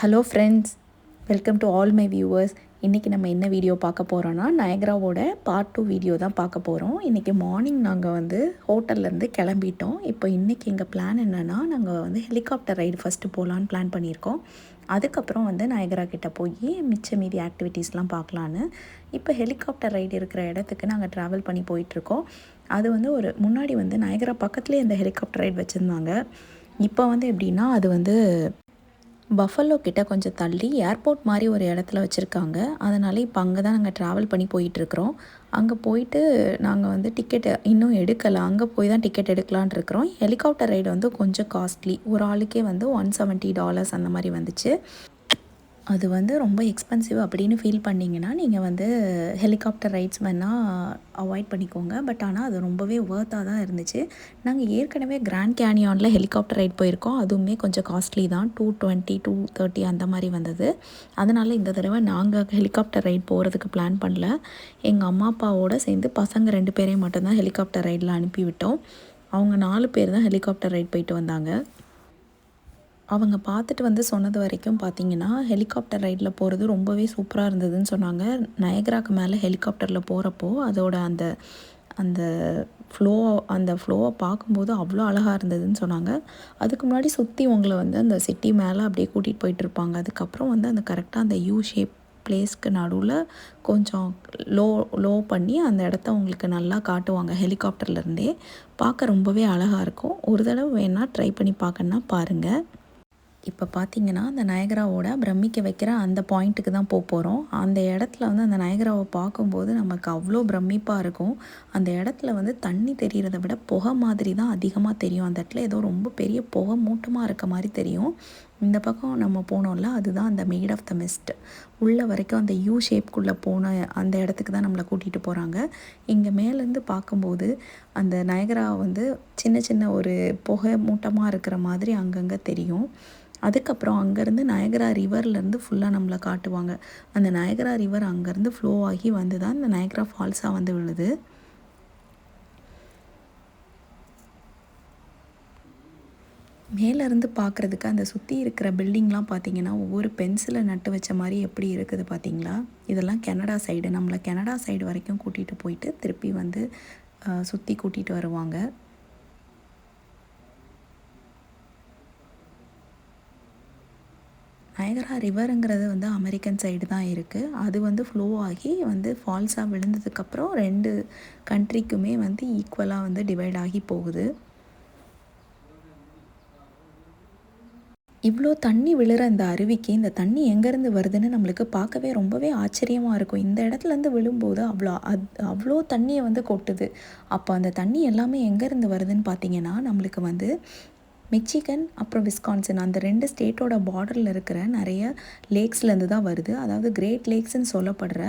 Hello friends welcome to all my viewers இன்றைக்கி நம்ம என்ன வீடியோ பார்க்க போகிறோன்னா நயக்ராவோட பார்ட் டூ வீடியோ தான் பார்க்க போகிறோம் இன்றைக்கி மார்னிங் நாங்கள் வந்து ஹோட்டல்லேருந்து கிளம்பிட்டோம். இப்போ இன்றைக்கி எங்கள் பிளான் என்னென்னா நாங்கள் வந்து ஹெலிகாப்டர் ரைடு ஃபஸ்ட்டு போகலான்னு பிளான் பண்ணியிருக்கோம். அதுக்கப்புறம் வந்து நயக்ரா கிட்டே போய் மிச்ச மீதி ஆக்டிவிட்டீஸ்லாம் பார்க்கலான்னு. இப்போ ஹெலிகாப்டர் ரைடு இருக்கிற இடத்துக்கு நாங்கள் ட்ராவல் பண்ணி போயிட்டுருக்கோம். அது வந்து ஒரு முன்னாடி வந்து நயக்ரா பக்கத்துலேயே இந்த ஹெலிகாப்டர் ரைடு வச்சுருந்தாங்க. இப்போ வந்து எப்படின்னா அது வந்து பஃபலோ கிட்ட கொஞ்சம் தள்ளி ஏர்போர்ட் மாதிரி ஒரு இடத்துல வச்சுருக்காங்க. அதனால் இப்போ அங்கே தான் நாங்கள் ட்ராவல் பண்ணி போயிட்டுருக்குறோம். அங்கே போயிட்டு நாங்கள் வந்து டிக்கெட்டு இன்னும் எடுக்கலை. அங்கே போய் தான் டிக்கெட் எடுக்கலான் இருக்கிறோம். ஹெலிகாப்டர் ரைடு வந்து கொஞ்சம் காஸ்ட்லி ஒரு ஆளுக்கே வந்து ஒன் செவன்ட்டி டாலர்ஸ் அந்த மாதிரி வந்துச்சு. அது வந்து ரொம்ப எக்ஸ்பென்சிவ் அப்படின்னு ஃபீல் பண்ணிங்கன்னா நீங்கள் வந்து ஹெலிகாப்டர் ரைட்ஸ் வேணால் அவாய்ட் பண்ணிக்கோங்க. பட் ஆனால் அது ரொம்பவே ஒர்த்தாக தான் இருந்துச்சு. நாங்கள் ஏற்கனவே கிராண்ட் கேனியானில் ஹெலிகாப்டர் ரைட் போயிருக்கோம். அதுவுமே கொஞ்சம் காஸ்ட்லி தான். டூ டுவெண்ட்டி டூ தேர்ட்டி அந்த மாதிரி வந்தது. அதனால் இந்த தடவை நாங்கள் ஹெலிகாப்டர் ரைட் போகிறதுக்கு பிளான் பண்ணல. எங்கள் அம்மா அப்பாவோடு சேர்ந்து பசங்க ரெண்டு பேரையும் மட்டும்தான் ஹெலிகாப்டர் ரைடில் அனுப்பிவிட்டோம். அவங்க நாலு பேர் தான் ஹெலிகாப்டர் ரைட் போயிட்டு வந்தாங்க. அவங்க பார்த்துட்டு வந்து சொன்னது வரைக்கும் பார்த்தீங்கன்னா ஹெலிகாப்டர் ரைடில் போகிறது ரொம்பவே சூப்பராக இருந்ததுன்னு சொன்னாங்க. நயக்ராக்கு மேலே ஹெலிகாப்டரில் போகிறப்போ அதோட அந்த அந்த ஃப்ளோ அந்த ஃப்ளோவை பார்க்கும்போது அவ்வளோ அழகாக இருந்ததுன்னு சொன்னாங்க. அதுக்கு முன்னாடி சுற்றி உங்களை வந்து அந்த சிட்டி மேலே அப்படியே கூட்டிகிட்டு போயிட்டுருப்பாங்க அதுக்கப்புறம் வந்து அந்த கரெக்டாக அந்த யூ ஷேப் பிளேஸ்க்கு நடுவில் கொஞ்சம் லோ லோ பண்ணி அந்த இடத்த உங்களுக்கு நல்லா காட்டுவாங்க. ஹெலிகாப்டர்லேருந்தே பார்க்க ரொம்பவே அழகாக இருக்கும். ஒரு தடவை வேணால் ட்ரை பண்ணி பார்க்கணுன்னா பாருங்கள் இப்போ பார்த்தீங்கன்னா அந்த நயகராவோட பிரமிக்க வைக்கிற அந்த பாயிண்ட்டுக்கு தான் போக போகிறோம் அந்த இடத்துல வந்து அந்த நயகராவை பார்க்கும்போது நமக்கு அவ்வளோ பிரமிப்பாக இருக்கும். அந்த இடத்துல வந்து தண்ணி தெரிகிறத விட புகை மாதிரி தான் அதிகமாக தெரியும். அந்த இடத்துல ஏதோ ரொம்ப பெரிய புகை மூட்டமாக இருக்க மாதிரி தெரியும். இந்த பக்கம் நம்ம போனோம்ல அதுதான் அந்த மேட் ஆஃப் த மிஸ்ட் உள்ள வரைக்கும் அந்த யூ ஷேப்குள்ளே போன அந்த இடத்துக்கு தான் நம்மளை கூட்டிகிட்டு போகிறாங்க இங்கே மேலேருந்து பார்க்கும்போது அந்த நயகரா வந்து சின்ன சின்ன ஒரு புகை மூட்டமாக இருக்கிற மாதிரி அங்கங்கே தெரியும். அதுக்கப்புறம் அங்கேருந்து நயகரா ரிவர்லேருந்து ஃபுல்லாக நம்மளை காட்டுவாங்க. அந்த நயகரா ரிவர் அங்கேருந்து ஃப்ளோ ஆகி வந்து தான் இந்த நயகரா ஃபால்ஸாக வந்து விழுது. மேலேருந்து பார்க்குறதுக்கு அந்த சுற்றி இருக்கிற பில்டிங்லாம் பார்த்தீங்கன்னா ஒவ்வொரு பென்சிலை நட்டு வச்ச மாதிரி எப்படி இருக்குது பார்த்தீங்களா இதெல்லாம் கெனடா சைடு நம்மளை கெனடா சைடு வரைக்கும் கூட்டிகிட்டு போயிட்டு திருப்பி வந்து சுற்றி கூட்டிகிட்டு வருவாங்க. நயகரா ரிவருங்கிறது வந்து அமெரிக்கன் சைடு தான் இருக்குது அது வந்து ஃப்ளோ ஆகி வந்து ஃபால்ஸாக விழுந்ததுக்கப்புறம் ரெண்டு கண்ட்ரிக்குமே வந்து ஈக்குவலாக வந்து டிவைட் ஆகி போகுது. இவ்வளோ தண்ணி விழுற அந்த அருவிக்கு இந்த தண்ணி எங்கேருந்து வருதுன்னு நம்மளுக்கு பார்க்கவே ரொம்பவே ஆச்சரியமாக இருக்கும். இந்த இடத்துலேருந்து விழும்போது அவ்வளோ அது அவ்வளோ தண்ணியை வந்து கொட்டுது. அப்போ அந்த தண்ணி எல்லாமே எங்கேருந்து வருதுன்னு பார்த்தீங்கன்னா நம்மளுக்கு வந்து மிச்சிகன் அப்புறம் விஸ்கான்சன் அந்த ரெண்டு ஸ்டேட்டோட பார்டரில் இருக்கிற நிறைய லேக்ஸ்லேருந்து தான் வருது. அதாவது கிரேட் லேக்ஸ்ன்னு சொல்லப்படுற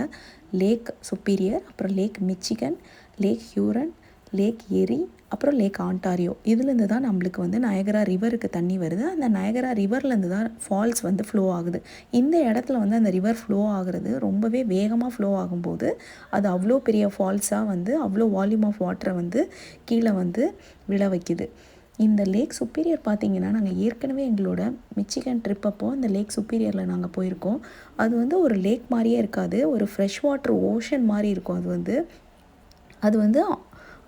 லேக் சுப்பீரியர் அப்புறம் lake Michigan lake Huron lake Erie அப்புறம் லேக் ஆண்டாரியோ இதுலேருந்து தான் நம்மளுக்கு வந்து நயகரா ரிவருக்கு தண்ணி வருது. அந்த நயகரா ரிவர்லேருந்து தான் ஃபால்ஸ் வந்து ஃப்ளோ ஆகுது. இந்த இடத்துல வந்து அந்த ரிவர் ஃப்ளோ ஆகுறது ரொம்பவே வேகமாக ஃப்ளோ ஆகும்போது அது அவ்வளோ பெரிய ஃபால்ஸாக வந்து அவ்வளோ வால்யூம் ஆஃப் வாட்டரை வந்து கீழே வந்து விழ வைக்குது. இந்த லேக் சுப்பீரியர் பார்த்தீங்கன்னா நாங்கள் ஏற்கனவே எங்களோட மிச்சிகன் ட்ரிப் அப்போது அந்த லேக் சுப்பீரியரில் நாங்கள் போயிருக்கோம். அது வந்து ஒரு லேக் மாதிரியே இருக்காது. ஒரு ஃப்ரெஷ் வாட்டர் ஓஷன் மாதிரி இருக்கும். அது வந்து அது வந்து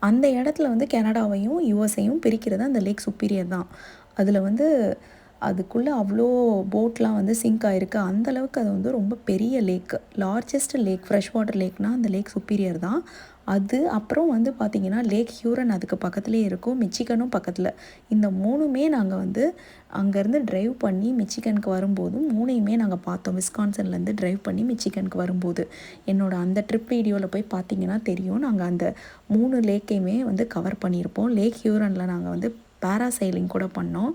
அந்த இடத்துல வந்து கனடாவையும் யுஎஸ்ஐயும் பிரிக்கிறது அந்த லேக் சுப்பீரியர் தான். அதில் வந்து அதுக்குள்ளே அவ்வளோ போட்லாம் வந்து சிங்க் ஆகிருக்கு அந்தளவுக்கு அது வந்து ரொம்ப பெரிய lake largest lake fresh water லேக்னால் அந்த லேக் சுப்பீரியர் தான். அது அப்புறம் வந்து பார்த்திங்கன்னா லேக் ஹியூரன் அதுக்கு பக்கத்துலேயே இருக்கும் மிச்சிகனும் பக்கத்தில். இந்த மூணுமே நாங்கள் வந்து அங்கேருந்து ட்ரைவ் பண்ணி மிச்சிகனுக்கு வரும்போதும் மூணையுமே நாங்கள் பார்த்தோம். விஸ்கான்சன்லேருந்து ட்ரைவ் பண்ணி மிச்சிகனுக்கு வரும்போது. என்னோடய அந்த ட்ரிப் வீடியோவில் போய் பார்த்தீங்கன்னா தெரியும். நாங்கள் அந்த மூணு லேக்கையுமே வந்து கவர் பண்ணியிருப்போம். லேக் ஹியூரனில் நாங்கள் வந்து பேராசைலிங் கூட பண்ணோம்.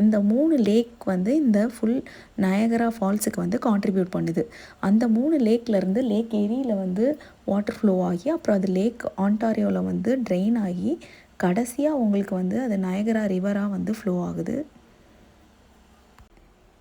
அந்த மூணு லேக் வந்து இந்த ஃபுல் நயகரா ஃபால்ஸுக்கு வந்து கான்ட்ரிபியூட் பண்ணுது. அந்த மூணு லேக்லேருந்து லேக் ஏரியில் வந்து வாட்டர் ஃப்ளோ ஆகி அப்புறம் அது லேக் ஆண்டாரியோவில் வந்து ட்ரெயின் ஆகி கடைசியாக உங்களுக்கு வந்து அது நயகரா ரிவராக வந்து ஃப்ளோ ஆகுது.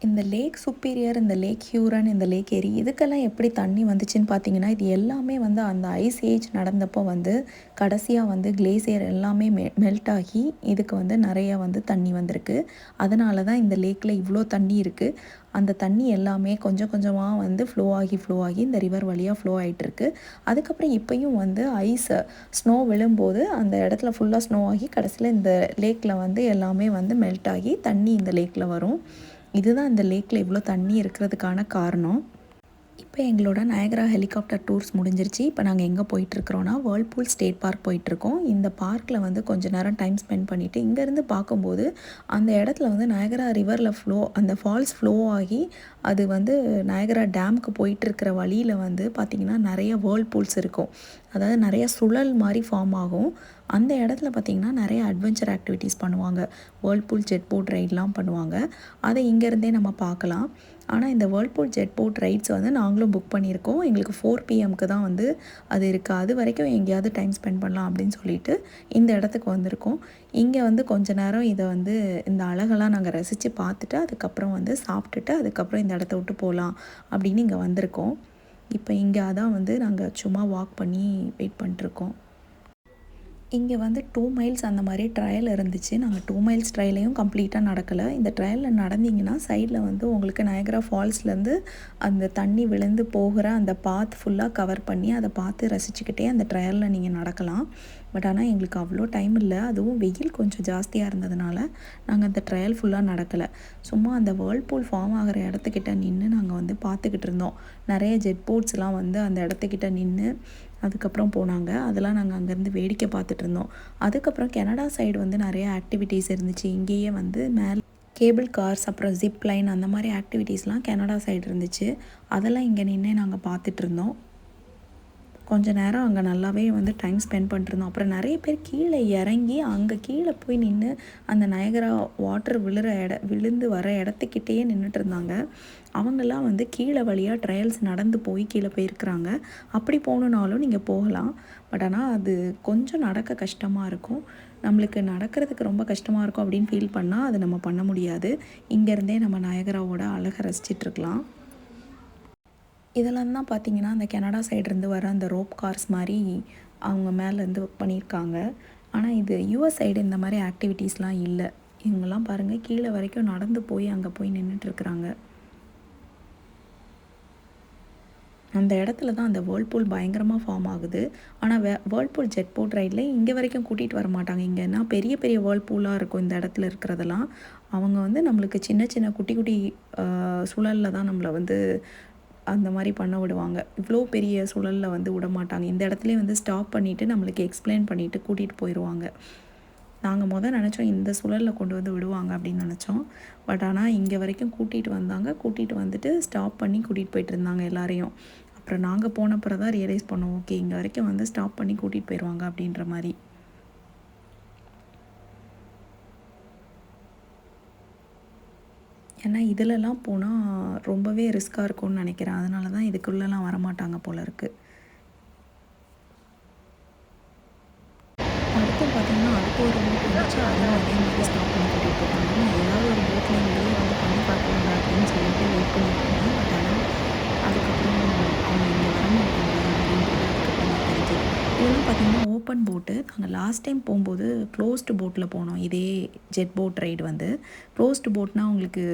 இந்த லேக் சுப்பீரியர் இந்த லேக் ஹியூரன் இந்த லேக் ஏரி இதுக்கெல்லாம் எப்படி தண்ணி வந்துச்சுன்னு பார்த்தீங்கன்னா இது எல்லாமே வந்து அந்த ஐஸ் ஏஜ் நடந்தப்போ வந்து கடைசியாக வந்து கிளேசியர் எல்லாமே மெ மெல்ட் ஆகி இதுக்கு வந்து நிறையா வந்து தண்ணி வந்திருக்கு. அதனால தான் இந்த லேக்கில் இவ்வளோ தண்ணி இருக்குது அந்த தண்ணி எல்லாமே கொஞ்சம் கொஞ்சமாக வந்து ஃப்ளோ ஆகி ஃப்ளோ ஆகி இந்த ரிவர் வழியாக ஃப்ளோ ஆகிட்டுருக்கு அதுக்கப்புறம் இப்போயும் வந்து ஐஸ் ஸ்னோ விழும்போது அந்த இடத்துல ஃபுல்லாக ஸ்னோ ஆகி கடைசியில் இந்த லேக்கில் வந்து எல்லாமே வந்து மெல்ட் ஆகி தண்ணி இந்த லேக்கில் வரும். இதுதான் இந்த லேக்கில் இவ்வளோ தண்ணி இருக்கிறதுக்கான காரணம். இப்போ எங்களோட நயகரா ஹெலிகாப்டர் டூர்ஸ் முடிஞ்சிருச்சு. இப்போ நாங்கள் எங்கே போயிட்டுருக்குறோன்னா வேர்ல்பூல் ஸ்டேட் பார்க் போயிட்டுருக்கோம். இந்த பார்க்கில் வந்து கொஞ்ச நேரம் டைம் ஸ்பெண்ட் பண்ணிவிட்டு இங்கேருந்து பார்க்கும்போது அந்த இடத்துல வந்து நயகரா ரிவரில் ஃப்ளோ அந்த ஃபால்ஸ் ஃப்ளோ ஆகி அது வந்து நயகரா டேமுக்கு போயிட்டுருக்கிற வழியில் வந்து பார்த்திங்கன்னா நிறைய வேர்ல்பூல்ஸ் இருக்கும். அதாவது நிறைய சுழல் மாதிரி ஃபார்ம் ஆகும். அந்த இடத்துல பார்த்திங்கன்னா நிறைய அட்வென்ச்சர் ஆக்டிவிட்டீஸ் பண்ணுவாங்க. வேர்ல்பூல் ஜெட் போட் ரைட்லாம் பண்ணுவாங்க. அதை இங்கேருந்தே நம்ம பார்க்கலாம். ஆனால் இந்த வேர்ல்பூல் ஜெட் போட் ரைட்ஸ் வந்து நாங்களும் புக் பண்ணியிருக்கோம். எங்களுக்கு ஃபோர் பிஎம்க்கு தான் வந்து அது இருக்குது அது வரைக்கும் எங்கேயாவது டைம் ஸ்பெண்ட் பண்ணலாம் அப்படின்னு சொல்லிட்டு இந்த இடத்துக்கு வந்திருக்கோம். இங்கே வந்து கொஞ்ச நேரம் இதை வந்து இந்த அழகெல்லாம் நாங்கள் ரசித்து பார்த்துட்டு அதுக்கப்புறம் வந்து சாப்பிட்டுட்டு அதுக்கப்புறம் இந்த இடத்த விட்டு போகலாம் அப்படின்னு இங்கே வந்திருக்கோம். இப்போ இங்கே அதான் வந்து நாங்கள் சும்மா வாக் பண்ணி வெயிட் பண்ணிட்டுருக்கோம் இங்கே வந்து டூ மைல்ஸ் அந்த மாதிரி ட்ரையல் இருந்துச்சு. நாங்கள் டூ மைல்ஸ் ட்ரையலையும் கம்ப்ளீட்டாக நடக்கலை. இந்த ட்ரையலில் நடந்தீங்கன்னா சைடில் வந்து உங்களுக்கு நயகரா ஃபால்ஸ்லேருந்து அந்த தண்ணி விழுந்து போகிற அந்த பாத் ஃபுல்லாக கவர் பண்ணி அதை பார்த்து ரசிச்சுக்கிட்டே அந்த ட்ரையலில் நீங்கள் நடக்கலாம். பட் ஆனால் எங்களுக்கு அவ்வளோ டைம் இல்லை. அதுவும் வெயில் கொஞ்சம் ஜாஸ்தியாக இருந்ததுனால நாங்கள் அந்த ட்ரையல் ஃபுல்லாக நடக்கலை. சும்மா அந்த வேர்ல்பூல் ஃபார்ம் ஆகிற இடத்துக்கிட்ட நின்று நாங்கள் வந்து பார்த்துக்கிட்டு இருந்தோம். நிறைய ஜெட் போட்ஸ்லாம் வந்து அந்த இடத்துக்கிட்ட நின்று அதுக்கப்புறம் போனாங்க. அதெல்லாம் நாங்கள் அங்கேருந்து வேடிக்கை பார்த்துட்டு இருந்தோம். அதுக்கப்புறம் கனடா சைடு வந்து நிறைய ஆக்டிவிட்டீஸ் இருந்துச்சு. இங்கேயே வந்து மேலே கேபிள் கார்ஸ் அப்புறம் ஜிப் லைன் அந்த மாதிரி ஆக்டிவிட்டீஸ்லாம் கனடா சைடு இருந்துச்சு. அதெல்லாம் இங்கே நின்று நாங்கள் பார்த்துட்டு இருந்தோம். கொஞ்ச நேரம் அங்கே நல்லாவே வந்து டைம் ஸ்பெண்ட் பண்ணிட்டுருந்தோம். அப்புறம் நிறைய பேர் கீழே இறங்கி அங்கே கீழே போய் நின்று அந்த நயகரா வாட்டர் விழுற இட விழுந்து வர இடத்துக்கிட்டேயே நின்றுட்டு இருந்தாங்க அவங்கெல்லாம் வந்து கீழே வழியாக ட்ரையல்ஸ் நடந்து போய் கீழே போயிருக்கிறாங்க. அப்படி போகணுன்னாலும் நீங்கள் போகலாம். பட் ஆனால் அது கொஞ்சம் நடக்க கஷ்டமாக இருக்கும். நம்மளுக்கு நடக்கிறதுக்கு ரொம்ப கஷ்டமாக இருக்கும் அப்படின்னு ஃபீல் பண்ணால் அது நம்ம பண்ண முடியாது. இங்கேருந்தே நம்ம நயகராவோட அழகை ரசிச்சிட்ருக்கலாம் இதெல்லாம் தான் பார்த்தீங்கன்னா அந்த கனடா சைட்லேருந்து வர அந்த ரோப் கார்ஸ் மாதிரி அவங்க மேலேருந்து பண்ணியிருக்காங்க. ஆனால் இது யூஎஸ் சைடு இந்த மாதிரி ஆக்டிவிட்டீஸ்லாம் இல்லை. இவங்கெல்லாம் பாருங்கள் கீழே வரைக்கும் நடந்து போய் அங்கே போய் நின்றுட்டுருக்குறாங்க அந்த இடத்துல தான் அந்த வேர்ல்பூல் பயங்கரமாக ஃபார்ம் ஆகுது. ஆனால் வே வேர்ல்பூல் ஜெட் போட் ரைடில் இங்கே வரைக்கும் கூட்டிகிட்டு வர மாட்டாங்க. இங்கேன்னா பெரிய பெரிய வேர்ல்பூலாக இருக்கும் இந்த இடத்துல இருக்கிறதெல்லாம்? அவங்க வந்து நம்மளுக்கு சின்ன சின்ன குட்டி குட்டி சுழலில் தான் நம்மளை வந்து அந்த மாதிரி பண்ண விடுவாங்க. இவ்வளோ பெரிய சூழலில் வந்து விட மாட்டாங்க இந்த இடத்துலேயே வந்து ஸ்டாப் பண்ணிவிட்டு நம்மளுக்கு எக்ஸ்பிளைன் பண்ணிவிட்டு கூட்டிகிட்டு போயிடுவாங்க நாங்கள் முதல் நினச்சோம் இந்த சூழலில் கொண்டு வந்து விடுவாங்க அப்படின்னு நினச்சோம். பட் ஆனால் இங்கே வரைக்கும் கூட்டிகிட்டு வந்தாங்க. கூட்டிகிட்டு வந்துட்டு ஸ்டாப் பண்ணி கூட்டிகிட்டு போயிட்டு இருந்தாங்க எல்லாரையும். அப்புறம் நாங்கள் போனப்புறம் தான் ரியலைஸ் பண்ணோம் ஓகே இங்கே வரைக்கும் வந்து ஸ்டாப் பண்ணி கூட்டிகிட்டு போயிடுவாங்க அப்படின்ற மாதிரி. ஏன்னா இதிலலாம் போனால் ரொம்பவே ரிஸ்க்காக இருக்கும்னு நினைக்கிறேன். அதனால தான் இதுக்குள்ளெலாம் வரமாட்டாங்க போல இருக்குது அடுத்து பார்த்திங்கன்னா அடுத்த ஒரு ரூட் வந்துச்சு. அதுவும் அதே மாதிரி ஸ்டாப் பண்ணி கூட்டிகிட்டு போகிறாங்க ஏதாவது ஒரு போட்டில் வந்து பண்ணி பார்க்கணும் அப்படின்னு சொல்லிட்டு வெயிட் பண்ணிட்டு இருந்தேன் பட் ஆனால் அதுக்கப்புறம் அவங்க இங்கே வரமாட்டாங்க அப்படின்றது அதுக்கப்புறம் தான் தெரிஞ்சது இதெல்லாம் பார்த்திங்கன்னா ஓப்பன் போட்டு நாங்கள் லாஸ்ட் டைம் போகும்போது க்ளோஸ்டு போட்டில் போனோம். இதே ஜெட் போட் ரைடு வந்து. க்ளோஸ்டு போட்னால் உங்களுக்கு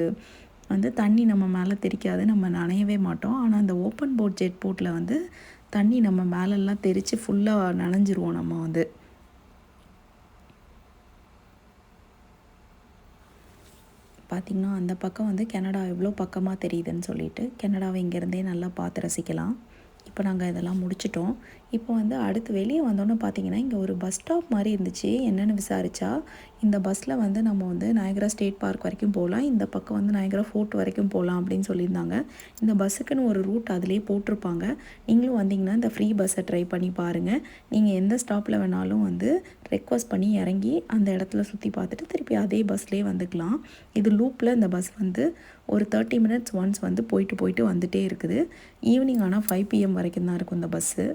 வந்து தண்ணி நம்ம மேலே தெரிக்காது நம்ம நனையவே மாட்டோம். ஆனால் அந்த ஓப்பன் போட் ஜெட் போட்டில் வந்து தண்ணி நம்ம மேலெல்லாம் தெரித்து ஃபுல்லாக நனைஞ்சிருவோம் நம்ம வந்து. பார்த்திங்கன்னா அந்த பக்கம் வந்து கனடா எவ்வளோ பக்கமாக தெரியுதுன்னு சொல்லிட்டு கனடாவை இங்கேருந்தே நல்லா பார்த்து ரசிக்கலாம். இப்போ நாங்கள் இதெல்லாம் முடிச்சிட்டோம். இப்போ வந்து அடுத்து வெளியே வந்தோன்னே பார்த்தீங்கன்னா இங்கே ஒரு பஸ் ஸ்டாப் மாதிரி இருந்துச்சு. என்னென்னு விசாரித்தா இந்த பஸ்ஸில் வந்து நம்ம வந்து நாயகரா ஸ்டேட் பார்க் வரைக்கும் போகலாம். இந்த பக்கம் வந்து நாயகரா ஃபோர்ட் வரைக்கும் போகலாம் அப்படின்னு சொல்லியிருந்தாங்க. இந்த பஸ்ஸுக்குன்னு ஒரு ரூட் அதிலே போட்டிருப்பாங்க. நீங்களும் வந்தீங்கன்னா இந்த ஃப்ரீ பஸ்ஸை ட்ரை பண்ணி பாருங்கள் நீங்கள் எந்த ஸ்டாப்பில் வேணாலும் வந்து ரெக்வஸ்ட் பண்ணி இறங்கி அந்த இடத்துல சுற்றி பார்த்துட்டு திருப்பி அதே பஸ்லேயே வந்துக்கலாம். இது லூப்பில் இந்த பஸ் வந்து ஒரு தேர்ட்டி மினிட்ஸ் ஒன்ஸ் வந்து போயிட்டு போயிட்டு வந்துகிட்டே இருக்குது. ஈவினிங் ஆனால் ஃபைவ் பிஎம் வரைக்கும் தான் இருக்கும் இந்த பஸ்ஸு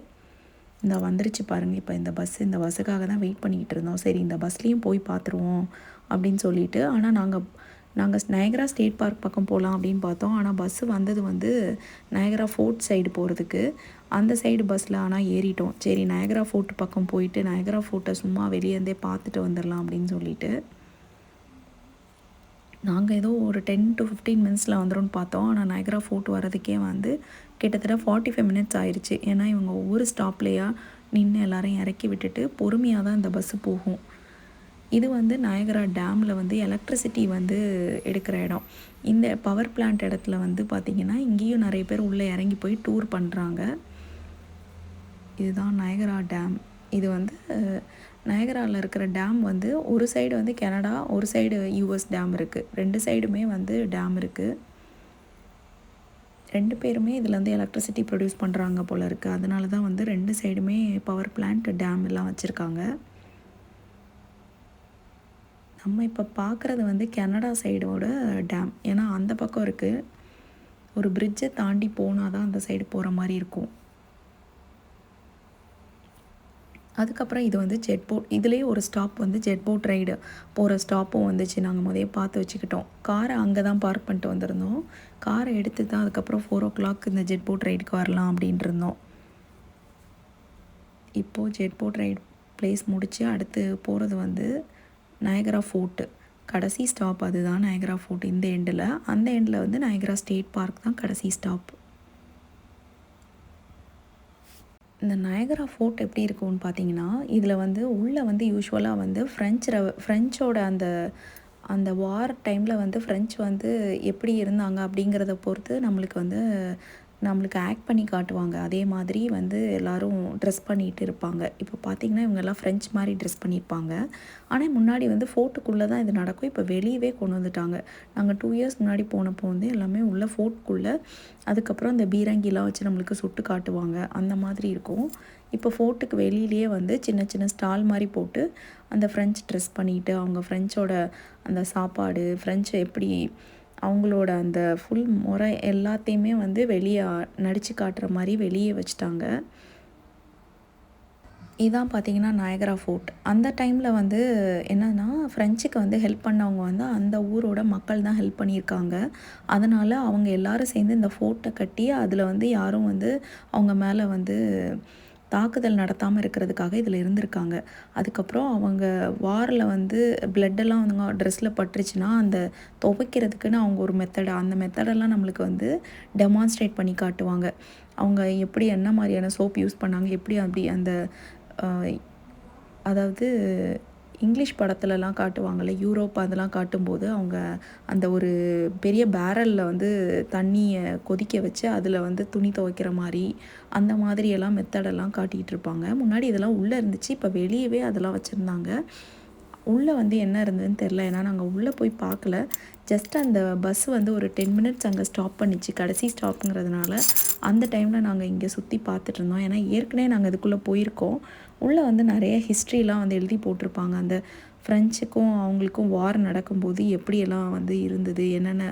இந்த வந்துருச்சு பாருங்கள் இப்போ இந்த பஸ்ஸு இந்த பஸ்ஸுக்காக தான் வெயிட் பண்ணிக்கிட்டு இருந்தோம். சரி இந்த பஸ்லேயும் போய் பார்த்துருவோம் அப்படின்னு சொல்லிட்டு ஆனால் நாங்கள் நாங்கள் நயகரா ஸ்டேட் பார்க் பக்கம் போகலாம் அப்படின்னு பார்த்தோம். ஆனால் பஸ்ஸு வந்தது வந்து நயகரா ஃபோர்ட் சைடு போகிறதுக்கு அந்த சைடு பஸ்ஸில் ஆனால் ஏறிட்டோம். சரி நயகரா ஃபோர்ட் பக்கம் போயிட்டு நயகரா ஃபோர்ட்டை சும்மா வெளியேருந்தே பார்த்துட்டு வந்துடலாம் அப்படின்னு சொல்லிட்டு. நாங்கள் ஏதோ ஒரு டென் டு ஃபிஃப்டீன் மினிட்ஸில் வந்துடும்னு பார்த்தோம். ஆனால் நயக்ரா ஃபோர்ட் வரதுக்கே வந்து கிட்டத்தட்ட ஃபார்ட்டி ஃபைவ் மினிட்ஸ் ஆயிடுச்சு ஏன்னா இவங்க ஒவ்வொரு ஸ்டாப்லேயாக நின்று எல்லாரையும் இறக்கி விட்டுட்டு பொறுமையாக தான் இந்த பஸ்ஸு போகும். இது வந்து நயகரா டேமில் வந்து எலக்ட்ரிசிட்டி வந்து எடுக்கிற இடம். இந்த பவர் பிளான்ட் இடத்துல வந்து பார்த்திங்கன்னா இங்கேயும் நிறைய பேர் உள்ளே இறங்கி போய் டூர் பண்ணுறாங்க இதுதான் நயகரா டேம் இது வந்து நயகராவில் இருக்கிற டேம் வந்து ஒரு சைடு வந்து கனடா ஒரு சைடு யூஎஸ் டேம் இருக்குது ரெண்டு சைடுமே வந்து டேம் இருக்குது ரெண்டு பேருமே இதில் வந்து எலக்ட்ரிசிட்டி ப்ரொடியூஸ் பண்ணுறாங்க போல் இருக்குது அதனால தான் வந்து ரெண்டு சைடுமே பவர் பிளான்ட் டேம் எல்லாம் வச்சுருக்காங்க. நம்ம இப்போ பார்க்குறது வந்து கனடா சைடோட டேம் ஏன்னா அந்த பக்கம் இருக்குது ஒரு பிரிட்ஜை தாண்டி போனால் தான் அந்த சைடு போகிற மாதிரி இருக்கும். அதுக்கப்புறம் இது வந்து ஜெட் போட் இதுலேயே ஒரு ஸ்டாப் வந்து ஜெட் போட் ரைடு போகிற ஸ்டாப்பும் வந்துச்சு. நாங்கள் முதைய பார்த்து வச்சுக்கிட்டோம். காரை அங்கே தான் பார்க் பண்ணிட்டு வந்திருந்தோம். காரை எடுத்து தான் அதுக்கப்புறம் ஃபோர் ஓ கிளாக் இந்த ஜெட் போட் ரைடுக்கு வரலாம் அப்படின்ட்டு இருந்தோம். இப்போது ஜெட் போட் ரைடு ப்ளேஸ் முடித்து அடுத்து போகிறது வந்து நயகரா ஃபோர்ட்டு கடைசி ஸ்டாப் அதுதான் நயகரா ஃபோர்ட் இந்த எண்டில் அந்த எண்டில் வந்து நயகரா ஸ்டேட் பார்க் தான் கடைசி ஸ்டாப் இந்த நயகரா ஃபோர்ட் எப்படி இருக்கும்னு பார்த்தீங்கன்னா இதில் வந்து உள்ளே வந்து யூஸ்வலாக வந்து ஃப்ரெஞ்ச் ரவ ஃப்ரெஞ்சோட அந்த அந்த வார் டைமில் வந்து ஃப்ரெஞ்ச் வந்து எப்படி இருந்தாங்க அப்படிங்கிறத பொறுத்து நம்மளுக்கு வந்து நம்மளுக்கு ஆக்ட் பண்ணி காட்டுவாங்க. அதே மாதிரி வந்து எல்லோரும் ட்ரெஸ் பண்ணிகிட்டு இருப்பாங்க. இப்போ பார்த்திங்கன்னா இவங்கெல்லாம் ஃப்ரெஞ்ச் மாதிரி ட்ரெஸ் பண்ணியிருப்பாங்க ஆனால் முன்னாடி வந்து ஃபோர்ட்டுக்குள்ளே தான் இது நடக்கும். இப்போ வெளியவே கொண்டு வந்துட்டாங்க. நாங்கள் டூ இயர்ஸ் முன்னாடி போனப்போ வந்து எல்லாமே உள்ள ஃபோர்ட்டுக்குள்ளே அதுக்கப்புறம் இந்த பீரங்கிலாம் வச்சு நம்மளுக்கு சுட்டு காட்டுவாங்க. அந்த மாதிரி இருக்கும். இப்போ ஃபோர்ட்டுக்கு வெளியிலேயே வந்து சின்ன சின்ன ஸ்டால் மாதிரி போட்டு அந்த ஃப்ரெஞ்ச் ட்ரெஸ் பண்ணிட்டு அவங்க ஃப்ரெஞ்சோட அந்த சாப்பாடு ஃப்ரெஞ்சு எப்படி அவங்களோட அந்த ஃபுல் முறை எல்லாத்தையுமே வந்து வெளியே நடித்து காட்டுற மாதிரி வெளியே வச்சுட்டாங்க. இதான் பார்த்தீங்கன்னா நாயகரா ஃபோர்ட். அந்த டைமில் வந்து என்னன்னா ஃப்ரெஞ்சுக்கு வந்து ஹெல்ப் பண்ணவங்க வந்து அந்த ஊரோட மக்கள் தான் ஹெல்ப் பண்ணியிருக்காங்க. அதனால் அவங்க எல்லாரும் சேர்ந்து இந்த ஃபோர்ட்டை கட்டி அதில் வந்து யாரும் வந்து அவங்க மேலே வந்து தாக்குதல் நடத்தாமல் இருக்கிறதுக்காக இதில் இருந்திருக்காங்க. அதுக்கப்புறம் அவங்க வாரில் வந்து பிளட்டெல்லாம் அவங்க ட்ரெஸ்ஸில் பட்டுருச்சுன்னா அந்த துவைக்கிறதுக்குன்னு அவங்க ஒரு மெத்தடை அந்த மெத்தடெல்லாம் நம்மளுக்கு வந்து டெமான்ஸ்ட்ரேட் பண்ணி காட்டுவாங்க. அவங்க எப்படி என்ன மாதிரியான சோப் யூஸ் பண்ணாங்க எப்படி அப்படி அந்த அதாவது இங்கிலீஷ் படத்துலலாம் காட்டுவாங்கள்ல யூரோப் அதெல்லாம் காட்டும்போது அவங்க அந்த ஒரு பெரிய பேரலில் வந்து தண்ணியை கொதிக்க வச்சு அதில் வந்து துணி துவைக்கிற மாதிரி அந்த மாதிரியெல்லாம் மெத்தடெல்லாம் காட்டிகிட்டு இருப்பாங்க முன்னாடி இதெல்லாம் உள்ளே இருந்துச்சு இப்போ வெளியவே அதெல்லாம் வச்சுருந்தாங்க. உள்ளே வந்து என்ன இருந்ததுன்னு தெரில ஏன்னா நாங்கள் உள்ளே போய் பார்க்கல. ஜஸ்ட் அந்த பஸ் வந்து ஒரு டென் மினிட்ஸ் அங்கே ஸ்டாப் பண்ணிச்சு. கடைசி ஸ்டாப்புங்கிறதுனால அந்த டைமில் நாங்கள் இங்கே சுற்றி பார்த்துட்டு இருந்தோம். ஏன்னா ஏற்கனவே நாங்கள் இதுக்குள்ளே போயிருக்கோம். உள்ளே வந்து நிறைய ஹிஸ்ட்ரிலாம் வந்து எழுதி போட்டிருப்பாங்க. அந்த ஃப்ரெஞ்சுக்கும் அவங்களுக்கும் வார் நடக்கும்போது எப்படியெல்லாம் வந்து இருந்தது என்னென்ன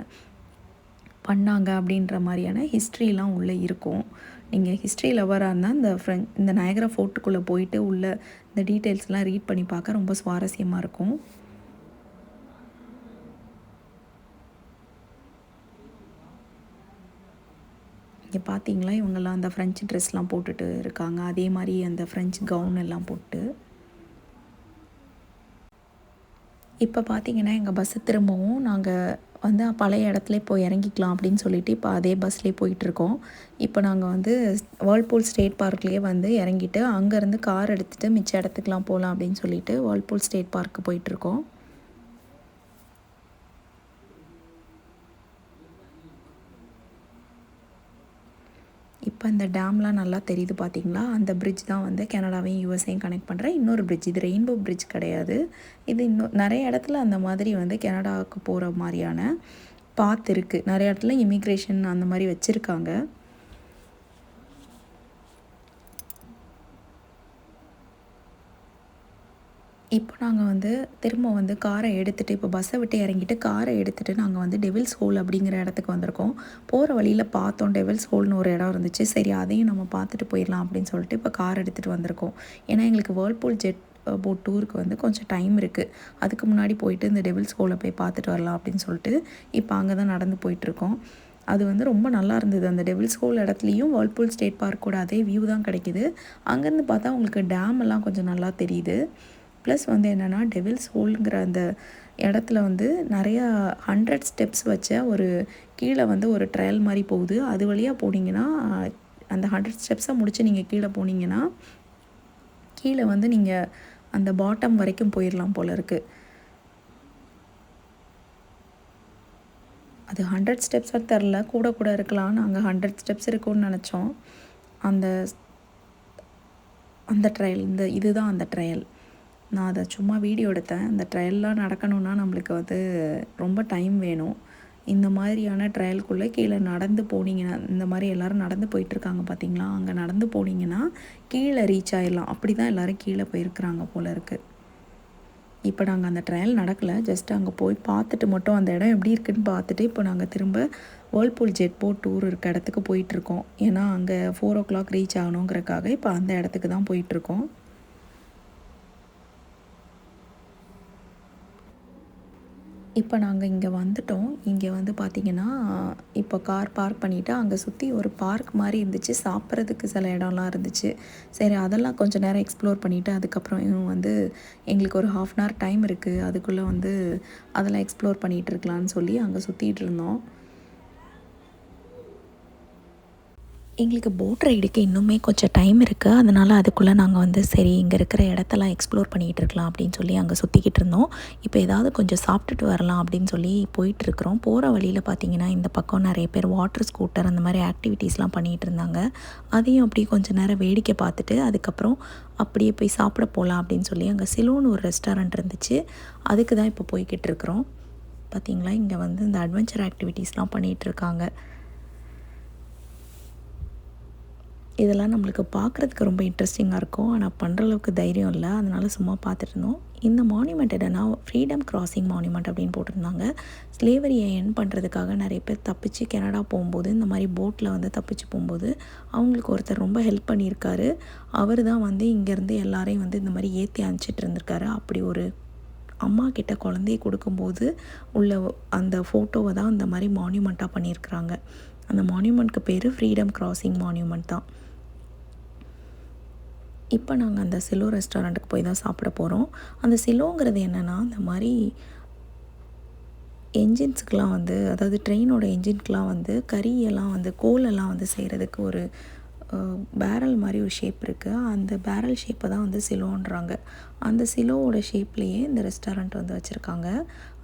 பண்ணாங்க அப்படின்ற மாதிரியான ஹிஸ்ட்ரிலாம் உள்ளே இருக்கும். நீங்கள் ஹிஸ்ட்ரி லவராக இருந்தால் இந்த ஃப்ரெண்ட் இந்த நயகரா ஃபோர்ட்டுக்குள்ளே போயிட்டு உள்ள இந்த டீட்டெயில்ஸ்லாம் ரீட் பண்ணி பார்க்க ரொம்ப சுவாரஸ்யமாக இருக்கும். இங்கே பார்த்தீங்களா இவங்கெல்லாம் அந்த ஃப்ரெஞ்சு ட்ரெஸ்லாம் போட்டுட்டு இருக்காங்க. அதே மாதிரி அந்த ஃப்ரெஞ்சு கவுன் எல்லாம் போட்டு. இப்போ பார்த்தீங்கன்னா எங்கள் பஸ்ஸு திரும்பவும் நாங்கள் வந்து பழைய இடத்துல போய் இறங்கிக்கலாம் அப்படின்னு சொல்லிட்டு இப்போ அதே பஸ்லேயே போயிட்டுருக்கோம் இப்போ நாங்கள் வந்து வேர்ல்பூல் ஸ்டேட் பார்க்லேயே வந்து இறங்கிட்டு அங்கேருந்து கார் எடுத்துகிட்டு மிச்ச இடத்துக்குலாம் போகலாம் அப்படின்னு சொல்லிட்டு வேர்ல்பூல் ஸ்டேட் பார்க்கு போயிட்டுருக்கோம் இப்போ இந்த டேம்லாம் நல்லா தெரியுது பார்த்தீங்களா? அந்த பிரிட்ஜ் தான் வந்து கனடாவையும் யூஎஸ்ஐயும் கனெக்ட் பண்ணுற இன்னொரு பிரிட்ஜ் இது ரெயின்போ பிரிட்ஜ் கிடையாது. இது இன்னும் நிறைய இடத்துல அந்த மாதிரி வந்து கனடாவுக்கு போகிற மாதிரியான பாத் இருக்குது நிறைய இடத்துல இமிக்ரேஷன் அந்த மாதிரி வச்சுருக்காங்க. இப்போ நாங்கள் வந்து திரும்ப வந்து காரை எடுத்துகிட்டு இப்போ பஸ்ஸை விட்டு இறங்கிட்டு காரை எடுத்துகிட்டு நாங்கள் வந்து டெவில்ஸ் ஹோல் அப்படிங்கிற இடத்துக்கு வந்திருக்கோம். போகிற வழியில் பார்த்தோம் டெவில்ஸ் ஹோல்னு ஒரு இடம் இருந்துச்சு. சரி அதையும் நம்ம பார்த்துட்டு போயிடலாம் அப்படின்னு சொல்லிட்டு இப்போ கார் எடுத்துகிட்டு வந்திருக்கோம். ஏன்னா எங்களுக்கு வேர்ல்பூல் ஜெட் போட் டூருக்கு வந்து கொஞ்சம் டைம் இருக்குது அதுக்கு முன்னாடி போயிட்டு இந்த டெவில்ஸ் ஹோலை போய் பார்த்துட்டு வரலாம் அப்படின்னு சொல்லிட்டு இப்போ அங்கே தான் நடந்து போயிட்டுருக்கோம் அது வந்து ரொம்ப நல்லா இருந்தது. அந்த டெவில்ஸ் ஹோல் இடத்துலையும் வேர்ல்பூல் ஸ்டேட் பார்க்கோட அதே வியூ தான் கிடைக்கிது. அங்கேருந்து பார்த்தா உங்களுக்கு டேம் எல்லாம் கொஞ்சம் நல்லா தெரியுது. ப்ளஸ் வந்து என்னென்னா டெவில்ஸ் ஹோல்ங்கிற அந்த இடத்துல வந்து நிறையா ஹண்ட்ரட் ஸ்டெப்ஸ் வச்ச ஒரு கீழே வந்து ஒரு ட்ரையல் மாதிரி போகுது. அது வழியாக போனீங்கன்னா அந்த ஹண்ட்ரட் ஸ்டெப்ஸை முடித்து நீங்கள் கீழே போனீங்கன்னா கீழே வந்து நீங்கள் அந்த பாட்டம் வரைக்கும் போயிடலாம் போல இருக்குது அது ஹண்ட்ரட் ஸ்டெப்ஸாக தெரில கூட கூட இருக்கலாம். நாங்கள் ஹண்ட்ரட் ஸ்டெப்ஸ் இருக்கும்னு நினச்சோம். அந்த அந்த ட்ரையல் இந்த இதுதான் அந்த ட்ரையல் நான் அதை சும்மா வீடியோ எடுத்தேன். அந்த ட்ரையல்லாம் நடக்கணுன்னா நம்மளுக்கு வந்து ரொம்ப டைம் வேணும். இந்த மாதிரியான ட்ரையலுக்குள்ளே கீழே நடந்து போனீங்கன்னா இந்த மாதிரி எல்லோரும் நடந்து போயிட்டுருக்காங்க பார்த்தீங்களா? அங்கே நடந்து போனீங்கன்னா கீழே ரீச் ஆகிடலாம் அப்படி தான் எல்லோரும் கீழே போயிருக்கிறாங்க போல் இருக்குது இப்போ நாங்கள் அந்த ட்ரையல் நடக்கலை. ஜஸ்ட் அங்கே போய் பார்த்துட்டு மட்டும் அந்த இடம் எப்படி இருக்குன்னு பார்த்துட்டு இப்போ நாங்கள் திரும்ப வேர்ல்பூல் ஜெட் போட் டூர் இருக்க இடத்துக்கு போயிட்டுருக்கோம். ஏன்னா அங்கே ஃபோர் ஓ கிளாக் ரீச் ஆகணுங்கிறக்காக இப்போ அந்த இடத்துக்கு தான் போயிட்டுருக்கோம். இப்போ நாங்கள் இங்கே வந்துட்டோம். இங்கே வந்து பார்த்திங்கன்னா இப்போ கார் பார்க் பண்ணிவிட்டு அங்கே சுற்றி ஒரு பார்க் மாதிரி இருந்துச்சு. சாப்பிட்றதுக்கு சில இடம்லாம் இருந்துச்சு. சரி அதெல்லாம் கொஞ்சம் நேரம் எக்ஸ்ப்ளோர் பண்ணிவிட்டு அதுக்கப்புறம் வந்து எங்களுக்கு ஒரு ஹாஃப் அன் ஹவர் டைம் இருக்குது அதுக்குள்ளே வந்து அதெல்லாம் எக்ஸ்ப்ளோர் பண்ணிகிட்டு இருக்கலான்னு சொல்லி அங்கே சுற்றிட்டு இருந்தோம். எங்களுக்கு போட் ரைடுக்கு இன்னுமே கொஞ்சம் டைம் இருக்குது அதனால் அதுக்குள்ளே நாங்கள் வந்து சரி இங்கே இருக்கிற இடத்தெல்லாம் எக்ஸ்ப்ளோர் பண்ணிகிட்டு இருக்கலாம் அப்படின்னு சொல்லி அங்கே சுற்றிக்கிட்டு இருந்தோம். இப்போ ஏதாவது கொஞ்சம் சாப்பிட்டுட்டு வரலாம் அப்படின்னு சொல்லி போயிட்டுருக்குறோம் போகிற வழியில் பார்த்திங்கன்னா இந்த பக்கம் நிறைய பேர் வாட்டர் ஸ்கூட்டர் அந்த மாதிரி ஆக்டிவிட்டீஸ்லாம் பண்ணிகிட்டு இருந்தாங்க. அதையும் அப்படியே கொஞ்சம் நேரம் வேடிக்கை பார்த்துட்டு அதுக்கப்புறம் அப்படியே போய் சாப்பிட போகலாம் அப்படின்னு சொல்லி அங்கே சிலோன்னு ஒரு ரெஸ்டாரண்ட் இருந்துச்சு. அதுக்கு தான் இப்போ போய்கிட்டு இருக்கிறோம். பார்த்திங்களா இங்கே வந்து இந்த அட்வென்ச்சர் ஆக்டிவிட்டீஸ்லாம் பண்ணிகிட்டு இருக்காங்க. இதெல்லாம் நம்மளுக்கு பார்க்குறதுக்கு ரொம்ப இன்ட்ரெஸ்டிங்காக இருக்கும். ஆனால் பண்ணுற அளவுக்கு தைரியம் இல்லை. அதனால் சும்மா பார்த்துட்டு இருந்தோம். இந்த மானுமெண்ட் என்னென்னா ஃப்ரீடம் கிராசிங் மானுமெண்ட் அப்படின்னு போட்டிருந்தாங்க. ஸ்லேவரியை என் பண்ணுறதுக்காக நிறைய பேர் தப்பிச்சு கனடா போகும்போது இந்த மாதிரி போட்டில் வந்து தப்பிச்சு போகும்போது அவங்களுக்கு ஒருத்தர் ரொம்ப ஹெல்ப் பண்ணியிருக்காரு. அவர் தான் வந்து இங்கேருந்து எல்லாரையும் வந்து இந்த மாதிரி ஏற்றி அனுப்பிச்சிட்டு இருந்திருக்காரு. அப்படி ஒரு அம்மா கிட்ட குழந்தைய கொடுக்கும்போது உள்ள அந்த ஃபோட்டோவை தான் இந்த மாதிரி மான்யூமெண்ட்டாக பண்ணியிருக்கிறாங்க. அந்த மான்யூமெண்ட்க்கு பேர் ஃப்ரீடம் கிராசிங் மான்யூமெண்ட் தான். இப்போ நாங்கள் அந்த சிலோ ரெஸ்டாரண்ட்டுக்கு போய் தான் சாப்பிட போகிறோம் அந்த சிலோங்கிறது என்னென்னா அந்த மாதிரி என்ஜின்ஸுக்கெலாம் வந்து அதாவது ட்ரெயினோட என்ஜின்க்கெலாம் வந்து கறியெல்லாம் வந்து கோலெல்லாம் வந்து செய்கிறதுக்கு ஒரு பேரல் மாதிரி ஒரு ஷேப் இருக்குது அந்த பேரல் ஷேப்பை தான் வந்து சிலோன்றாங்க. அந்த சிலோவோட ஷேப்லேயே இந்த ரெஸ்டாரண்ட் வந்து வச்சுருக்காங்க.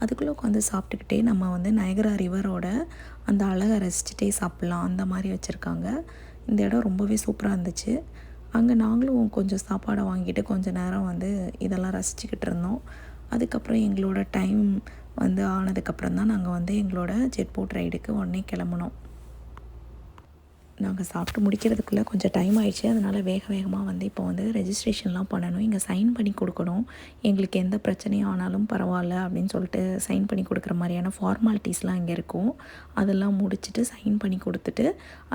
அதுக்குள்ளே உட்காந்து சாப்பிட்டுக்கிட்டே நம்ம வந்து நயகரா ரிவரோட அந்த அழகை ரசிச்சுட்டே சாப்பிட்லாம். அந்த மாதிரி வச்சுருக்காங்க. இந்த இடம் ரொம்பவே சூப்பராக இருந்துச்சு. அங்கே நாங்களும் கொஞ்சம் சாப்பாடை வாங்கிட்டு கொஞ்சம் நேரம் வந்து இதெல்லாம் ரசிச்சுக்கிட்டு இருந்தோம். அதுக்கப்புறம் எங்களோட டைம் வந்து ஆனதுக்கப்புறம் தான் நாங்கள் வந்து எங்களோட ஜெட் போட் ரைடுக்கு உடனே கிளம்புனோம். நாங்கள் சாப்பிட்டு முடிக்கிறதுக்குள்ளே கொஞ்சம் டைம் ஆயிடுச்சு. அதனால் வேக வேகமாக வந்து இப்போ வந்து ரெஜிஸ்ட்ரேஷன்லாம் பண்ணணும். இங்கே சைன் பண்ணி கொடுக்கணும். எங்களுக்கு எந்த பிரச்சனையும் ஆனாலும் பரவாயில்ல அப்படின்னு சொல்லிட்டு சைன் பண்ணி கொடுக்குற மாதிரியான ஃபார்மாலிட்டிஸ்லாம் இங்கே இருக்கும். அதெல்லாம் முடிச்சுட்டு சைன் பண்ணி கொடுத்துட்டு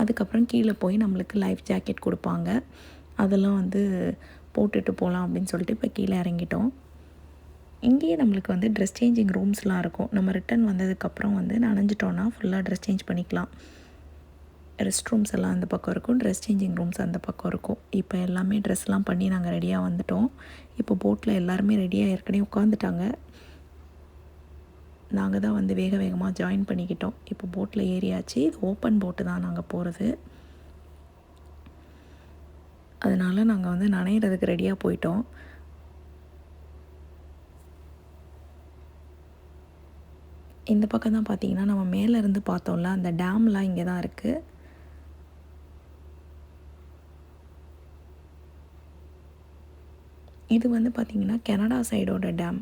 அதுக்கப்புறம் கீழே போய் நம்மளுக்கு லைஃப் ஜாக்கெட் கொடுப்பாங்க. அதெல்லாம் வந்து போட்டுட்டு போகலாம் அப்படின்னு சொல்லிட்டு இப்போ கீழே இறங்கிட்டோம். இங்கேயே நம்மளுக்கு வந்து ட்ரெஸ் சேஞ்சிங் ரூம்ஸ்லாம் இருக்கும். நம்ம ரிட்டன் வந்ததுக்கப்புறம் வந்து நனைஞ்சிட்டோன்னா ஃபுல்லாக ட்ரெஸ் சேஞ்ச் பண்ணிக்கலாம். ரெஸ்ட் ரூம்ஸ் எல்லாம் அந்த பக்கம் இருக்கும். ட்ரெஸ் சேஞ்சிங் ரூம்ஸ் அந்த பக்கம் இருக்கும். இப்போ எல்லாமே ட்ரெஸ்லாம் பண்ணி நாங்கள் ரெடியாக வந்துட்டோம். இப்போ போட்டில் எல்லாருமே ரெடியாக ஏற்கனவே உட்காந்துட்டாங்க நாங்கள் தான் வந்து வேக வேகமாக ஜாயின் பண்ணிக்கிட்டோம். இப்போ போட்டில் ஏறியாச்சு. இது ஓப்பன் போட்டு தான் நாங்கள் போகிறது அதனால் நாங்கள் வந்து நனையிறதுக்கு ரெடியாக போயிட்டோம். இந்த பக்கம் தான் பார்த்தீங்கன்னா நம்ம மேலேருந்து பார்த்தோம்ல அந்த டேம்லாம் இங்கே தான் இருக்குது இது வந்து பார்த்திங்கன்னா கனடா சைடோட டேம்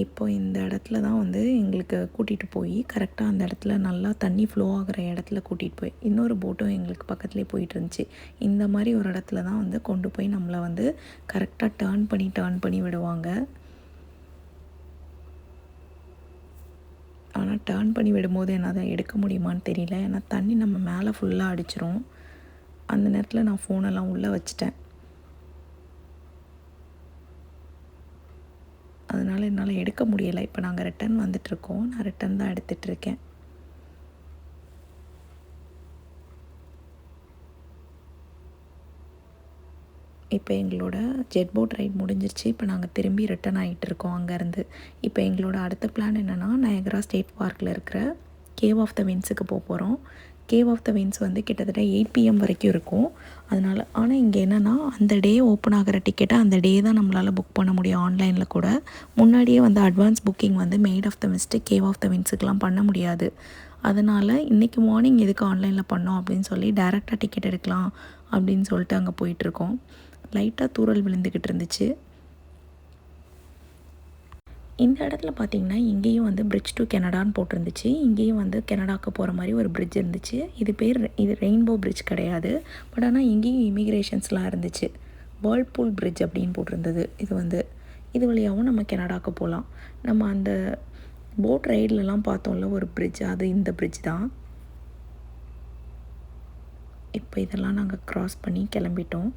இப்போ இந்த இடத்துல தான் வந்து எங்களுக்கு கூட்டிகிட்டு போய் கரெக்டாக அந்த இடத்துல நல்லா தண்ணி ஃப்ளோ ஆகிற இடத்துல கூட்டிகிட்டு போய் இன்னொரு போட்டும் எங்களுக்கு பக்கத்துலேயே போயிட்டு இருந்துச்சு. இந்த மாதிரி ஒரு இடத்துல தான் வந்து கொண்டு போய் நம்மளை வந்து கரெக்டாக டேர்ன் பண்ணி டேர்ன் பண்ணி விடுவாங்க. ஆனால் டேர்ன் பண்ணி விடும்போது என்னால் எடுக்க முடியுமான்னு தெரியல. ஏன்னா தண்ணி நம்ம மேலே ஃபுல்லாக அடிச்சிரும். அந்த நேரத்தில் நான் ஃபோனெல்லாம் உள்ளே வச்சுட்டேன். அதனால் என்னால் எடுக்க முடியலை. இப்போ நாங்கள் ரிட்டன் வந்துட்ருக்கோம் நான் ரிட்டன் தான் எடுத்துகிட்ருக்கேன் இப்போ எங்களோட ஜெட் போட் ரைட் முடிஞ்சிருச்சு. இப்போ நாங்கள் திரும்பி ரிட்டன் ஆகிட்டு இருக்கோம் அங்கேருந்து. இப்போ எங்களோட அடுத்த பிளான் என்னென்னா நயகரா ஸ்டேட் பார்க்கில் இருக்கிற கேவ் ஆஃப் த வின்ஸுக்கு போக போகிறோம் கேவ் ஆஃப் த வின்ஸ் வந்து கிட்டத்தட்ட எயிட் பிஎம் வரைக்கும் இருக்கும். அதனால் ஆனால் இங்கே என்னென்னா அந்த டே ஓப்பன் ஆகிற டிக்கெட்டை அந்த டே தான் நம்மளால் புக் பண்ண முடியும் ஆன்லைனில் கூட. முன்னாடியே வந்து அட்வான்ஸ் புக்கிங் வந்து Maid of the Mist Cave of the வின்ஸுக்கெலாம் பண்ண முடியாது. அதனால் இன்றைக்கி மார்னிங் எதுக்கு ஆன்லைனில் பண்ணோம் அப்படின்னு சொல்லி டேரெக்டாக டிக்கெட் எடுக்கலாம் அப்படின்னு சொல்லிட்டு அங்கே போயிட்டுருக்கோம் லைட்டாக தூரல் விழுந்துக்கிட்டு இருந்துச்சு. இந்த இடத்துல பார்த்தீங்கன்னா இங்கேயும் வந்து பிரிட்ஜ் டு கெனடான்னு போட்டிருந்துச்சு. இங்கேயும் வந்து கெனடாக்கு போகிற மாதிரி ஒரு பிரிட்ஜ் இருந்துச்சு. இது பேர் இது ரெயின்போ பிரிட்ஜ் கிடையாது. பட் ஆனால் இங்கேயும் இமிக்ரேஷன்ஸ்லாம் இருந்துச்சு. வேர்ல்பூல் பிரிட்ஜ் அப்படின்னு போட்டிருந்தது. இது வந்து இது வழியாகவும் நம்ம கெனடாக்கு போகலாம் நம்ம அந்த போட் ரைட்லலாம் பார்த்தோம்ல ஒரு பிரிட்ஜ் அது இந்த பிரிட்ஜ் தான். இப்போ இதெல்லாம் நாங்கள் க்ராஸ் பண்ணி கிளம்பிட்டோம்.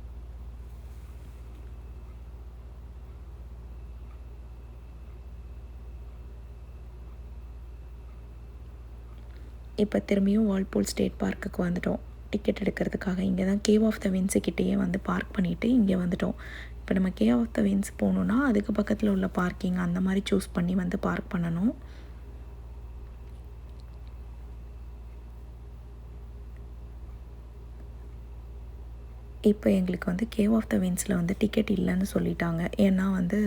இப்போ திரும்பியும் வால்பூல் ஸ்டேட் பார்க்குக்கு வந்துட்டோம். டிக்கெட் எடுக்கிறதுக்காக. இங்கே தான் கேவ் ஆஃப் த வின்ஸு கிட்டேயே வந்து பார்க் பண்ணிவிட்டு இங்கே வந்துட்டோம். இப்போ நம்ம கேவ் ஆஃப் த வின்ஸ் போகணுன்னா அதுக்கு பக்கத்தில் உள்ள பார்க்கிங் அந்த மாதிரி சூஸ் பண்ணி வந்து பார்க் பண்ணணும். இப்போ எங்களுக்கு வந்து கேவ் ஆஃப் த வின்ஸில் வந்து டிக்கெட் இல்லைன்னு சொல்லிட்டாங்க. ஏன்னா வந்து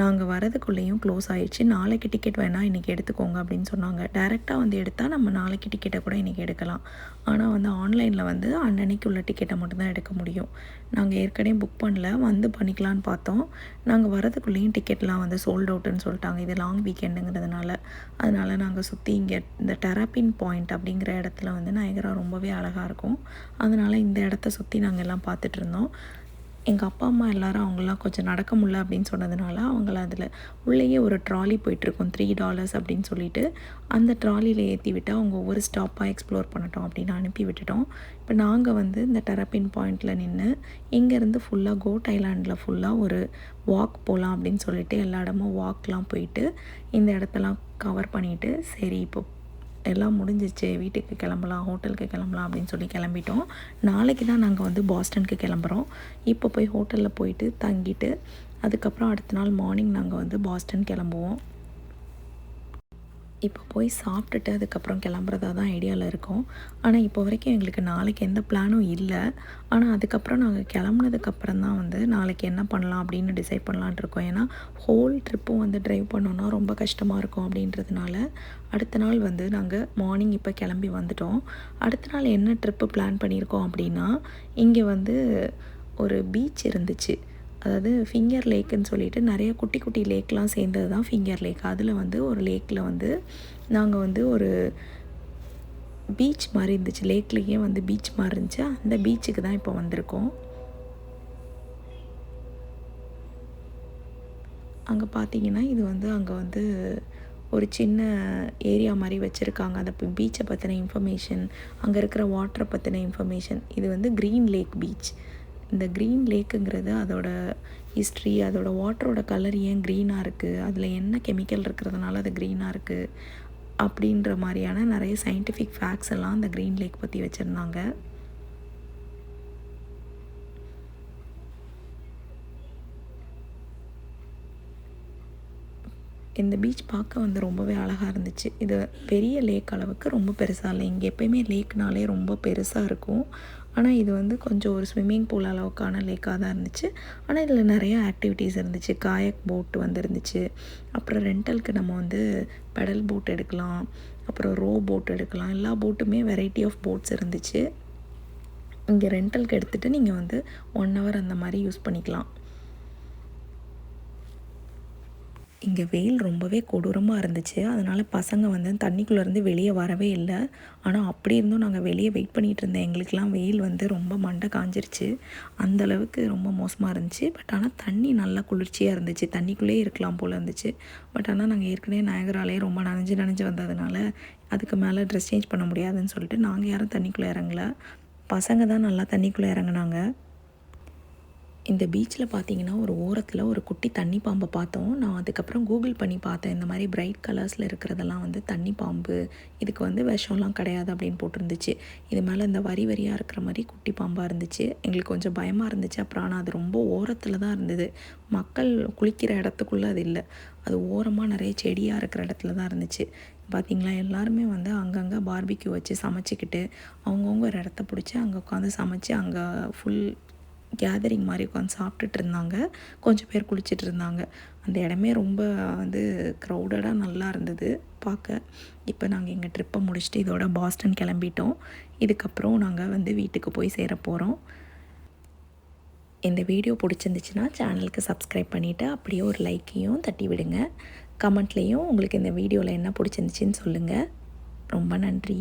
நாங்கள் வரதுக்குள்ளேயும் க்ளோஸ் ஆகிடுச்சு நாளைக்கு டிக்கெட் வேணால் இன்றைக்கி எடுத்துக்கோங்க அப்படின்னு சொன்னாங்க. டேரெக்டாக வந்து எடுத்தால் நம்ம நாளைக்கு டிக்கெட்டை கூட இன்றைக்கி எடுக்கலாம். ஆனால் வந்து ஆன்லைனில் வந்து அன்னன்னைக்கு உள்ள டிக்கெட்டை மட்டும்தான் எடுக்க முடியும். நாங்கள் ஏற்கனவே புக் பண்ணல. வந்து பண்ணிக்கலான்னு பார்த்தோம். நாங்கள் வரதுக்குள்ளேயும் டிக்கெட்லாம் வந்து சோல்ட் அவுட்டுன்னு சொல்லிட்டாங்க. இது லாங் வீக்கெண்டுங்கிறதுனால அதனால் நாங்கள் சுற்றி இங்கே இந்த டெராப்பின் பாயிண்ட் அப்படிங்கிற இடத்துல வந்து நயகரா ரொம்பவே அழகாக இருக்கும். அதனால் இந்த இடத்த சுற்றி நாங்கள் எல்லாம் பார்த்துட்ருந்தோம் எங்கள் அப்பா அம்மா எல்லோரும் அவங்களாம் கொஞ்சம் நடக்க முடில அப்படின்னு சொன்னதுனால அவங்கள அதில் உள்ளேயே ஒரு ட்ராலி போயிட்டுருக்கோம் த்ரீ டாலர்ஸ் அப்படின்னு சொல்லிட்டு. அந்த ட்ராலியில் ஏற்றி விட்டு அவங்க ஒவ்வொரு ஸ்டாப்பாக எக்ஸ்ப்ளோர் பண்ணட்டும் அப்படின்னு அனுப்பி விட்டுட்டோம். இப்போ நாங்கள் வந்து இந்த டெரப்பின் பாயிண்டில் நின்று இங்கேருந்து ஃபுல்லாக கோட் ஐலாண்டில் ஃபுல்லாக ஒரு வாக் போகலாம் அப்படின்னு சொல்லிட்டு எல்லா இடமும் வாக்லாம் போயிட்டு இந்த இடத்தெல்லாம் கவர் பண்ணிவிட்டு சரி இப்போ எல்லாம் முடிஞ்சிச்சு. வீட்டுக்கு கிளம்பலாம் ஹோட்டலுக்கு கிளம்பலாம் அப்படின்னு சொல்லி கிளம்பிட்டோம். நாளைக்கு தான் நாங்கள் வந்து பாஸ்டனுக்கு கிளம்புறோம். இப்போ போய் ஹோட்டலில் போயிட்டு தங்கிட்டு அதுக்கப்புறம் அடுத்த நாள் மார்னிங் நாங்கள் வந்து பாஸ்டன் கிளம்புவோம். இப்போ போய் சாப்பிட்டுட்டு அதுக்கப்புறம் கிளம்புறதா தான் ஐடியாவில் இருக்கோம். ஆனால் இப்போ வரைக்கும் எங்களுக்கு நாளைக்கு எந்த பிளானும் இல்லை. ஆனால் அதுக்கப்புறம் நாங்கள் கிளம்புனதுக்கப்புறம் தான் வந்து நாளைக்கு என்ன பண்ணலாம் அப்படின்னு டிசைட் பண்ணலான்ட்டு இருக்கோம். ஏன்னா ஹோல் ட்ரிப்பும் வந்து ட்ரைவ் பண்ணோன்னா ரொம்ப கஷ்டமாக இருக்கும் அப்படின்றதுனால அடுத்த நாள் வந்து நாங்கள் மார்னிங் இப்போ கிளம்பி வந்துட்டோம். அடுத்த நாள் என்ன ட்ரிப்பு பிளான் பண்ணியிருக்கோம் அப்படின்னா இங்கே வந்து ஒரு பீச் இருந்துச்சு. அதாவது ஃபிங்கர் லேக்குன்னு சொல்லிட்டு நிறைய குட்டி குட்டி லேக்லாம் சேர்ந்தது தான் ஃபிங்கர் லேக் அதில் வந்து ஒரு லேக்கில் வந்து நாங்கள் வந்து ஒரு பீச் மாதிரி இருந்துச்சு. லேக்லேயே வந்து பீச் மாதிரி இருந்துச்சு. அந்த பீச்சுக்கு தான் இப்போ வந்திருக்கோம். அங்கே பார்த்தீங்கன்னா இது வந்து அங்கே வந்து ஒரு சின்ன ஏரியா மாதிரி வச்சுருக்காங்க. அந்த பீச்சை பற்றின இன்ஃபர்மேஷன் அங்கே இருக்கிற வாட்டரை பற்றின இன்ஃபர்மேஷன் இது வந்து க்ரீன் லேக் பீச் இந்த க்ரீன் லேக்குங்கிறது அதோட ஹிஸ்ட்ரி அதோட வாட்டரோட கலர் ஏன் க்ரீனாக இருக்குது அதில் என்ன கெமிக்கல் இருக்கிறதுனால அது க்ரீனாக இருக்குது அப்படின்ற மாதிரியான நிறைய சயின்டிஃபிக் ஃபேக்ட்ஸ் எல்லாம் அந்த க்ரீன் லேக் பற்றி வச்சுருந்தாங்க. இந்த பீச் பார்க்க வந்து ரொம்பவே அழகாக இருந்துச்சு. இது பெரிய லேக் அளவுக்கு ரொம்ப பெருசாக இல்லை. இங்கே எப்போயுமே லேக்னாலே ரொம்ப பெருசாக இருக்கும். ஆனால் இது வந்து கொஞ்சம் ஒரு ஸ்விம்மிங் பூல் அளவுக்கான லேக்காக தான் இருந்துச்சு. ஆனால் இதில் நிறையா ஆக்டிவிட்டீஸ் இருந்துச்சு. காயக் போட் வந்து இருந்துச்சு அப்புறம் ரெண்டலுக்கு நம்ம வந்து பெடல் போட் எடுக்கலாம். அப்புறம் ரோ போட் எடுக்கலாம். எல்லா போட்டுமே வெரைட்டி ஆஃப் போட்ஸ் இருந்துச்சு. இங்கே ரெண்டலுக்கு எடுத்துகிட்டு நீங்கள் வந்து ஒன் ஹவர் அந்த மாதிரி யூஸ் பண்ணிக்கலாம். இங்கே வெயில் ரொம்பவே கொடூரமாக இருந்துச்சு. அதனால் பசங்க வந்து தண்ணிக்குள்ளேருந்து வெளியே வரவே இல்லை. ஆனால் அப்படி இருந்தும் நாங்கள் வெளியே வெயிட் பண்ணிகிட்டு இருந்தோம் எங்களுக்கெலாம் வெயில் வந்து ரொம்ப மண்டை காஞ்சிருச்சு. அந்தளவுக்கு ரொம்ப மோசமாக இருந்துச்சு. பட் ஆனால் தண்ணி நல்லா குளிர்ச்சியாக இருந்துச்சு. தண்ணிக்குள்ளேயே இருக்கலாம் போல் இருந்துச்சு. பட் ஆனால் நாங்கள் ஏற்கனவே நயகராலே ரொம்ப நனைஞ்சு நனைஞ்சு வந்ததுனால அதுக்கு மேலே ட்ரெஸ் சேஞ்ச் பண்ண முடியாதுன்னு சொல்லிட்டு நாங்கள் யாரும் தண்ணிக்குள்ளே இறங்கல. பசங்க தான் நல்லா தண்ணிக்குள்ளே இறங்குனாங்க. இந்த பீச்சில் பார்த்தீங்கன்னா ஒரு ஓரத்தில் ஒரு குட்டி தண்ணி பாம்பை பார்த்தோம். நான் அதுக்கப்புறம் கூகுள் பண்ணி பார்த்தேன். இந்த மாதிரி பிரைட் கலர்ஸில் இருக்கிறதெல்லாம் வந்து தண்ணி பாம்பு இதுக்கு வந்து விஷம்லாம் கிடையாது அப்படின்னு போட்டிருந்துச்சு. இது மேலே இந்த வரி வரியாக இருக்கிற மாதிரி குட்டி பாம்பாக இருந்துச்சு. எங்களுக்கு கொஞ்சம் பயமாக இருந்துச்சு. அப்புறம் ஆனால் அது ரொம்ப ஓரத்தில் தான் இருந்தது. மக்கள் குளிக்கிற இடத்துக்குள்ளே அது இல்லை. அது ஓரமாக நிறைய செடியாக இருக்கிற இடத்துல தான் இருந்துச்சு. பார்த்திங்களா எல்லாருமே வந்து அங்கங்கே பார்பிக்யூ வச்சு சமைச்சிக்கிட்டு அவங்கவுங்க ஒரு இடத்த பிடிச்சி அங்கே உட்காந்து சமைச்சு அங்கே ஃபுல் கேதரிங் மாதிரி உட்காந்து சாப்பிட்டுட்டு இருந்தாங்க. கொஞ்சம் பேர் குளிச்சுட்டு இருந்தாங்க. அந்த இடமே ரொம்ப வந்து க்ரௌடடாக நல்லா இருந்தது பார்க்க. இப்போ நாங்கள் எங்கள் ட்ரிப்பை முடிச்சுட்டு இதோட பாஸ்டன் கிளம்பிட்டோம். இதுக்கப்புறம் நாங்கள் வந்து வீட்டுக்கு போய் சேர போகிறோம் இந்த வீடியோ பிடிச்சிருந்துச்சுன்னா சேனலுக்கு சப்ஸ்கிரைப் பண்ணிவிட்டு அப்படியே ஒரு லைக்கையும் தட்டி விடுங்க. கமெண்ட்லேயும் உங்களுக்கு இந்த வீடியோவில் என்ன பிடிச்சிருந்துச்சின்னு சொல்லுங்கள் ரொம்ப நன்றி.